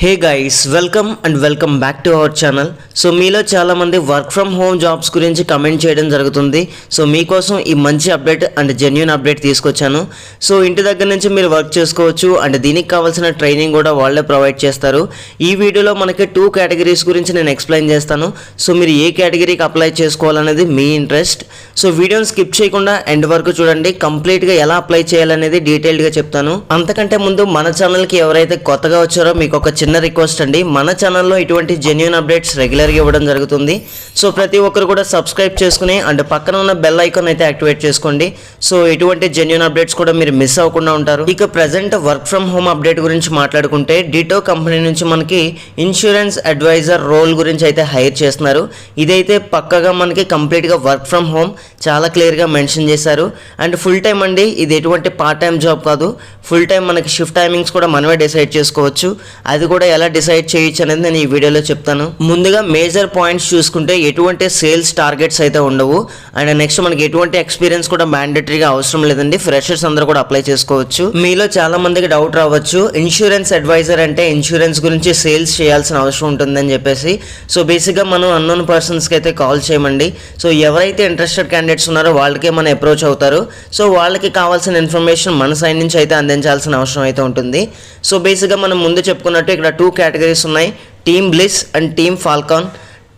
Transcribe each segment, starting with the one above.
Hey guys welcome and welcome back to our channel so మీలో చాలామంది work from home jobs గురించి comment చేయడం జరుగుతుంది. సో మీకోసం ఈ మంచి అప్డేట్ అండ్ జెన్యున్ అప్డేట్ తీసుకొచ్చాను. సో ఇంటి దగ్గర నుంచి మీరు వర్క్ చేసుకోవచ్చు అండ్ దీనికి కావాల్సిన ట్రైనింగ్ కూడా వాళ్ళే ప్రొవైడ్ చేస్తారు. ఈ వీడియోలో మనకి టూ కేటగిరీస్ గురించి నేను ఎక్స్ప్లెయిన్ చేస్తాను. సో మీరు ఏ కేటగిరీకి అప్లై చేసుకోవాలనేది మీ ఇంట్రెస్ట్ సో వీడియోని స్కిప్ చేయకుండా ఎండ్ వరకు చూడండి. కంప్లీట్గా ఎలా అప్లై చేయాలనేది డీటెయిల్డ్గా చెప్తాను. అంతకంటే ముందు మన ఛానల్కి ఎవరైతే కొత్తగా వచ్చారో మీకు ఒక చిన్న రిక్వెస్ట్ అండి. మన ఛానల్లో ఇటువంటి జెన్యున్ అప్డేట్స్ రెగ్యులర్గా ఇవ్వడం జరుగుతుంది. సో ప్రతి ఒక్కరు కూడా సబ్స్క్రైబ్ చేసుకుని అండ్ పక్కన ఉన్న బెల్ ఐకాన్ అయితే యాక్టివేట్ చేసుకోండి. సో ఎటువంటి జెన్యున్ అప్డేట్స్ కూడా మీరు మిస్ అవ్వకుండా ఉంటారు. ఇక present work from home update గురించి మాట్లాడుకుంటే డిటో కంపెనీ నుంచి మనకి ఇన్సూరెన్స్ అడ్వైజర్ రోల్ గురించి అయితే హైర్ చేస్తున్నారు. ఇదైతే పక్కగా మనకి కంప్లీట్గా వర్క్ ఫ్రమ్ హోమ్ చాలా క్లియర్గా మెన్షన్ చేశారు. అండ్ ఫుల్ టైం అండి ఇది ఎటువంటి పార్ట్ టైం జాబ్ కాదు. ఫుల్ టైం మనకి షిఫ్ట్ టైమింగ్స్ కూడా మనమే డిసైడ్ చేసుకోవచ్చు. అది కూడా ఎలా డిసైడ్ చేయొచ్చు అనేది నేను ఈ వీడియోలో చెప్తాను. ముందుగా మేజర్ పాయింట్స్ చూసుకుంటే ఎటువంటి సేల్స్ టార్గెట్స్ అయితే ఉండవు. అండ్ నెక్స్ట్ మనకి ఎటువంటి ఎక్స్పీరియన్స్ కూడా మ్యాండేటరీగా అవసరం లేదండి. ఫ్రెషర్స్ అందరూ కూడా అప్లై చేసుకోవచ్చు. మీలో చాలా మందికి డౌట్ రావచ్చు. ఇన్సూరెన్స్ అడ్వైజర్ అంటే ఇన్సూరెన్స్ గురించి సేల్స్ చేయాల్సిన అవసరం ఉంటుందని చెప్పేసి. సో బేసిక్గా మనం అన్నోన్ పర్సన్స్కి అయితే కాల్ చేయమండి. సో ఎవరైతే ఇంట్రెస్టెడ్ క్యాండిడేట్స్ ఉన్నారో వాళ్ళకే మనం అప్రోచ్ అవుతారు. సో వాళ్ళకి కావాల్సిన ఇన్ఫర్మేషన్ మన సైడ్ నుంచి అయితే అందించాల్సిన అవసరం అయితే ఉంటుంది. సో బేసిక్గా మనం ముందు చెప్పుకున్నట్టు ఇక్కడ టూ కేటగిరీస్ ఉన్నాయి. Team bliss and team falcon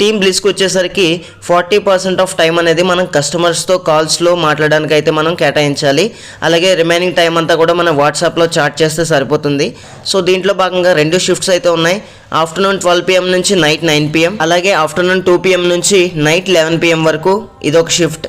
team బ్లిస్కి వచ్చేసరికి ఫార్టీ పర్సెంట్ ఆఫ్ టైం అనేది మనం కస్టమర్స్తో కాల్స్లో మాట్లాడడానికి అయితే మనం కేటాయించాలి. అలాగే రిమైనింగ్ టైం అంతా కూడా మనం వాట్సాప్లో చాట్ చేస్తే సరిపోతుంది. సో దీంట్లో భాగంగా రెండు షిఫ్ట్స్ అయితే ఉన్నాయి. ఆఫ్టర్నూన్ ట్వెల్వ్ పిఎం నుంచి నైట్ నైన్ పిఎం అలాగే ఆఫ్టర్నూన్ టూ పిఎం నుంచి నైట్ లెవెన్ పిఎం వరకు ఇదొక షిఫ్ట్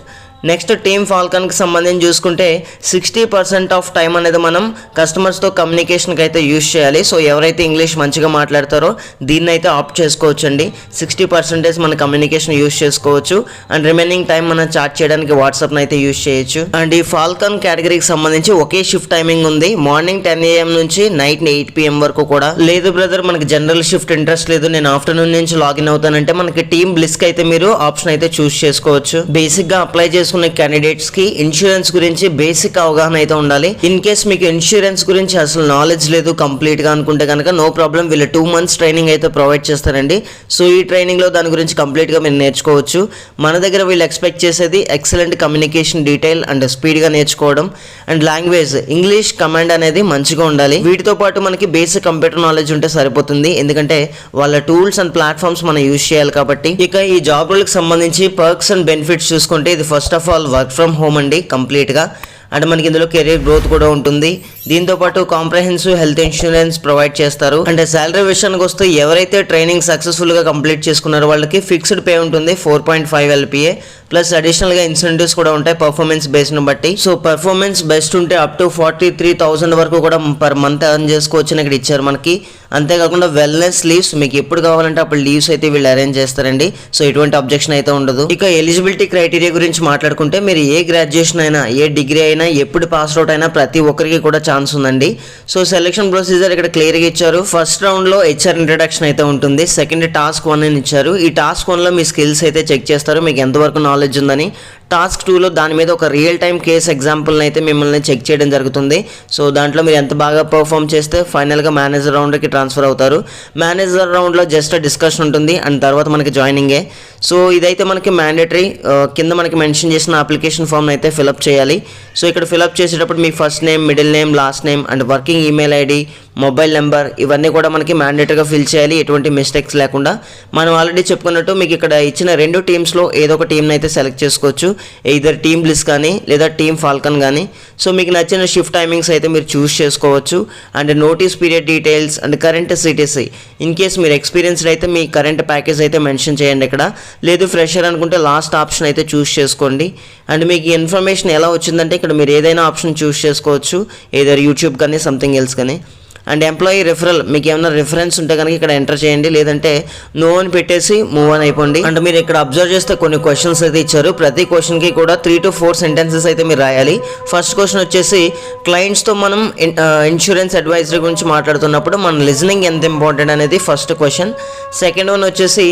నెక్స్ట్ టీమ్ ఫాల్కన్కి సంబంధించి చూసుకుంటే సిక్స్టీ పర్సెంట్ ఆఫ్ టైం అనేది మనం కస్టమర్స్తో కమ్యూనికేషన్కి అయితే యూజ్ చేయాలి. సో ఎవరైతే ఇంగ్లీష్ మంచిగా మాట్లాడతారో దీన్ని అయితే ఆప్ట్ చేసుకోవచ్చు అండి సిక్స్టీ పర్సెంటేజ్ మన కమ్యూనికేషన్ యూజ్ చేసుకోవచ్చు. అండ్ రిమైనింగ్ టైం మనం చాట్ చేయడానికి వాట్సాప్ని అయితే యూజ్ చేయొచ్చు. అండ్ ఈ ఫాల్కన్ కేటగిరీకి సంబంధించి ఒకే షిఫ్ట్ టైమింగ్ ఉంది. మార్నింగ్ టెన్ ఏఎం నుంచి నైట్ ఎయిట్ పిఎం వరకు కూడా. లేదు బ్రదర్ మనకి జనరల్ షిఫ్ట్ ఇంట్రెస్ట్ లేదు. నేను ఆఫ్టర్నూన్ నుంచి లాగిన్ అవుతానంటే మనకి టీమ్ బ్లిస్క్ అయితే మీరు ఆప్షన్ అయితే చూస్ చేసుకోవచ్చు. బేసిక్గా అప్లై చేసుకునే క్యాండిడేట్స్కి ఇన్సూరెన్స్ గురించి బేసిక్ అవగాహన అయితే ఉండాలి. ఇన్ కేస్ మీకు ఇన్సూరెన్స్ గురించి అసలు నాలెడ్జ్ లేదు కంప్లీట్గా అనుకుంటే కనుక నో ప్రాబ్లం వీళ్ళు టూ మంత్స్ ట్రైనింగ్ అయితే ప్రొవైడ్ చేస్తారండి. సో ఈ ట్రైనింగ్లో దాని గురించి కంప్లీట్గా మీరు నేర్చుకోవచ్చు. మన దగ్గర వీళ్ళు ఎక్స్పెక్ట్ చేసేది ఎక్సలెంట్ కమ్యూనికేషన్ డీటెయిల్ అండ్ స్పీడ్గా నేర్చుకోవడం. అండ్ లాంగ్వేజ్ ఇంగ్లీష్ కమాండ్ అనేది మంచిగా ఉండాలి. వీటితో పాటు మనకి బేసిక్ కంప్యూటర్ నాలెడ్జ్ ఉంటే సరిపోతుంది. ఎందుకంటే వాళ్ళ టూల్స్ అండ్ ప్లాట్ఫామ్స్ మనం యూజ్ చేయాలి కాబట్టి. ఇక ఈ జాబ్ రోల్కి సంబంధించి పర్క్స్ అండ్ బెనిఫిట్స్ చూసుకుంటే ఇది first of all work from home అండి కంప్లీట్గా అండ్ మనకి ఇందులో కెరీర్ గ్రోత్ కూడా ఉంటుంది. దీంతో పాటు కాంప్రహెన్సివ్ హెల్త్ ఇన్సూరెన్స్ ప్రొవైడ్ చేస్తారు. అండ్ శాలరీ విషయానికి వస్తే ఎవరైతే ట్రైనింగ్ సక్సెస్ఫుల్గా కంప్లీట్ చేసుకున్నారో వాళ్ళకి ఫిక్స్డ్ పే ఉంటుంది four point five LPA plus అడిషనల్గా ఇన్సెంటివ్స్ కూడా ఉంటాయి పర్ఫార్మెన్స్ బేస్డ్ను బట్టి. సో పర్ఫార్మెన్స్ బెస్ట్ ఉంటే up to forty three thousand వరకు కూడా పర్ మంత్ ఎర్న్ చేసుకోవచ్చు అని ఇక్కడ ఇచ్చారు మనకి. అంతేకాకుండా వెల్నెస్ లీవ్స్ మీకు ఎప్పుడు కావాలంటే అప్పుడు లీవ్స్ అయితే వీళ్ళు అరేంజ్ చేస్తారండి. సో ఎటువంటి అబ్జెక్షన్ అయితే ఉండదు. ఇక ఎలిజిబిలిటీ క్రైటీరియా గురించి మాట్లాడుకుంటే మీరు ఏ గ్రాడ్యుయేషన్ అయినా ఏ డిగ్రీ అయినా ఎప్పుడు పాస్ అవుట్ అయినా ప్రతి ఒక్కరికి కూడా ఛాన్స్ ఉందండి. సో సెలెక్షన్ ప్రొసీజర్ ఇక్కడ క్లియర్గా ఇచ్చారు. ఫస్ట్ రౌండ్లో హెచ్ఆర్ ఇంట్రడక్షన్ అయితే ఉంటుంది. సెకండ్ టాస్క్ వన్ అని ఇచ్చారు. ఈ టాస్క్ వన్లో మీ స్కిల్స్ అయితే చెక్ చేస్తారు. మీకు ఎంతవరకు నాలెడ్జ్ ఉందని టాస్క్ టూలో దాని మీద ఒక రియల్ టైం కేస్ ఎగ్జాంపుల్ని అయితే మిమ్మల్ని చెక్ చేయడం జరుగుతుంది. సో దాంట్లో మీరు ఎంత బాగా పర్ఫామ్ చేస్తే ఫైనల్గా మేనేజర్ రౌండ్కి ట్రాన్స్ఫర్ అవుతారు. మేనేజర్ రౌండ్లో జస్ట్ డిస్కషన్ ఉంటుంది. అండ్ తర్వాత మనకి జాయినింగే సో ఇదైతే మనకి మ్యాండేటరీ కింద మనకి మెన్షన్ చేసిన అప్లికేషన్ ఫామ్ని అయితే ఫిలప్ చేయాలి. సో ఇక్కడ ఫిలప్ చేసేటప్పుడు మీ first name middle name last name and working email ID mobile number ఇవన్నీ కూడా మనకి మ్యాండేటరీగా ఫిల్ చేయాలి. ఎటువంటి మిస్టేక్స్ లేకుండా. మనం ఆల్రెడీ చెప్పుకున్నట్టు మీకు ఇక్కడ ఇచ్చిన రెండు టీమ్స్లో ఏదో ఒక టీంని అయితే సెలెక్ట్ చేసుకోవచ్చు. ఎయిదర్ టీమ్ బ్లిస్ కానీ లేదా టీమ్ ఫాల్కన్ కానీ సో మీకు నచ్చిన షిఫ్ట్ టైమింగ్స్ అయితే మీరు చూస్ చేసుకోవచ్చు. And notice period details and current CTC in case మీరు ఎక్స్పీరియన్స్డ్ అయితే మీ కరెంట్ ప్యాకేజ్ అయితే మెన్షన్ చేయండి ఇక్కడ. లేదు ఫ్రెషర్ అనుకుంటే లాస్ట్ ఆప్షన్ అయితే చూస్ చేసుకోండి. అండ్ మీకు ఇన్ఫర్మేషన్ ఎలా వచ్చిందంటే ఇక్కడ మీరు ఏదైనా ఆప్షన్ చూస్ చేసుకోవచ్చు. ఏదైనా యూట్యూబ్ కానీ సంథింగ్ ఎల్స్ కానీ అండ్ ఎంప్లాయీ రిఫరల్ మీకు ఏమైనా రిఫరెన్స్ ఉంటే కనుక ఇక్కడ ఎంటర్ చేయండి. లేదంటే నో అని పెట్టేసి మూవ్ అని అయిపోండి. అండ్ మీరు ఇక్కడ అబ్జర్వ్ చేస్తే కొన్ని క్వశ్చన్స్ అయితే ఇచ్చారు. ప్రతి క్వశ్చన్కి కూడా త్రీ టు ఫోర్ సెంటెన్సెస్ అయితే మీరు రాయాలి. ఫస్ట్ క్వశ్చన్ వచ్చేసి క్లయింట్స్తో మనం ఇన్సూరెన్స్ అడ్వైజరీ uh, గురించి మాట్లాడుతున్నప్పుడు మన లిజనింగ్ ఎంత ఇంపార్టెంట్ అనేది ఫస్ట్ క్వశ్చన్ సెకండ్ వన్ వచ్చేసి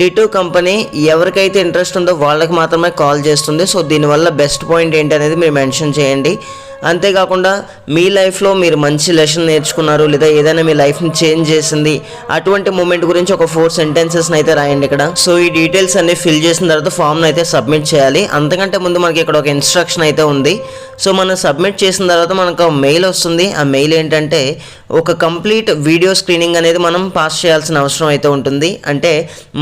డిటో కంపెనీ ఎవరికైతే ఇంట్రెస్ట్ ఉందో వాళ్ళకి మాత్రమే కాల్ చేస్తుంది. సో దీనివల్ల బెస్ట్ పాయింట్ ఏంటి అనేది మీరు మెన్షన్ చేయండి. అంతేకాకుండా మీ లైఫ్లో మీరు మంచి లెసన్ నేర్చుకున్నారు లేదా ఏదైనా మీ లైఫ్ని చేంజ్ చేసింది అటువంటి మూమెంట్ గురించి ఒక ఫోర్ సెంటెన్సెస్ని అయితే రాయండి ఇక్కడ. సో ఈ డీటెయిల్స్ అన్ని ఫిల్ చేసిన తర్వాత ఫామ్ను అయితే సబ్మిట్ చేయాలి. అంతకంటే ముందు మనకి ఇక్కడ ఒక ఇన్స్ట్రక్షన్ అయితే ఉంది. సో మనం సబ్మిట్ చేసిన తర్వాత మనకు మెయిల్ వస్తుంది. ఆ మెయిల్ ఏంటంటే ఒక కంప్లీట్ వీడియో స్క్రీనింగ్ అనేది మనం పాస్ చేయాల్సిన అవసరం అయితే ఉంటుంది. అంటే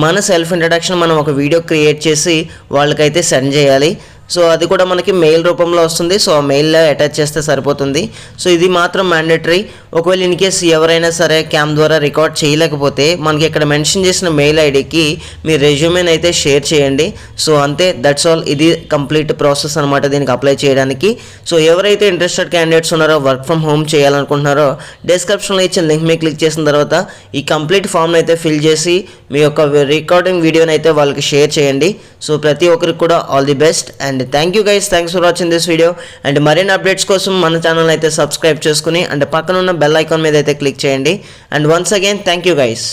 మన సెల్ఫ్ ఇంట్రడక్షన్ మనం ఒక వీడియో క్రియేట్ చేసి వాళ్ళకైతే సెండ్ చేయాలి. సో అది కూడా మనకి మెయిల్ రూపంలో వస్తుంది. సో ఆ మెయిల్లో అటాచ్ చేస్తే సరిపోతుంది. సో ఇది మాత్రం మ్యాండేటరీ ఒకవేళ ఇన్ కేస్ ఎవరైనా సరే క్యామ్ ద్వారా రికార్డ్ చేయలేకపోతే మనకి ఇక్కడ మెన్షన్ చేసిన మెయిల్ ఐడికి మీ రెజ్యూమేని అయితే షేర్ చేయండి. సో అంతే దట్స్ ఆల్ ఇది కంప్లీట్ ప్రాసెస్ అనమాట దీనికి అప్లై చేయడానికి. సో ఎవరైతే ఇంట్రెస్టెడ్ క్యాండిడేట్స్ ఉన్నారో వర్క్ ఫ్రమ్ హోమ్ చేయాలనుకుంటున్నారో డిస్క్రిప్షన్లో ఇచ్చిన లింక్ మీద క్లిక్ చేసిన తర్వాత ఈ కంప్లీట్ ఫామ్ని అయితే ఫిల్ చేసి మీ యొక్క రికార్డింగ్ వీడియోని అయితే వాళ్ళకి షేర్ చేయండి. సో ప్రతి ఒక్కరికి కూడా all the best and and thank you guys thanks for watching this video and మరిన్ని అప్డేట్స్ కోసం మన ఛానల్ అయితే సబ్స్క్రైబ్ చేసుకుని అండ్ పక్కన ఉన్న బెల్ ఐకాన్ మీద అయితే క్లిక్ చేయండి. And once again thank you guys